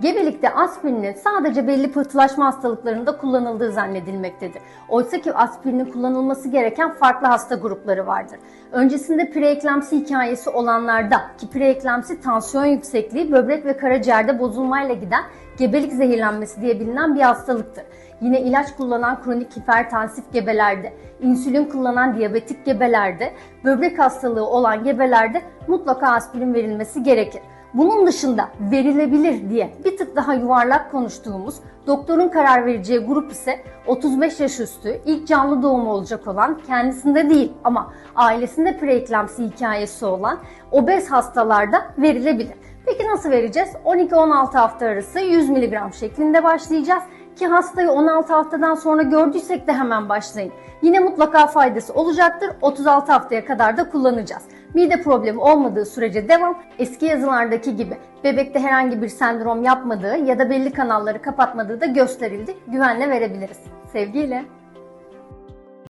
Gebelikte aspirinin sadece belli pıhtılaşma hastalıklarında kullanıldığı zannedilmektedir. Oysa ki aspirinin kullanılması gereken farklı hasta grupları vardır. Öncesinde preeklamsi hikayesi olanlarda ki preeklamsi tansiyon yüksekliği, böbrek ve karaciğerde bozulmayla giden gebelik zehirlenmesi diye bilinen bir hastalıktır. Yine ilaç kullanan kronik hipertansif gebelerde, insülin kullanan diyabetik gebelerde, böbrek hastalığı olan gebelerde mutlaka aspirin verilmesi gerekir. Bunun dışında verilebilir diye bir tık daha yuvarlak konuştuğumuz doktorun karar vereceği grup ise 35 yaş üstü ilk canlı doğumu olacak olan kendisinde değil ama ailesinde preeklamsi hikayesi olan obez hastalarda verilebilir. Peki nasıl vereceğiz? 12-16 hafta arası 100 mg şeklinde başlayacağız ki hastayı 16 haftadan sonra gördüysek de hemen başlayın. Yine mutlaka faydası olacaktır. 36 haftaya kadar da kullanacağız. Mide problemi olmadığı sürece devam. Eski yazılardaki gibi bebekte herhangi bir sendrom yapmadığı ya da belli kanalları kapatmadığı da gösterildi. Güvenle verebiliriz. Sevgiyle.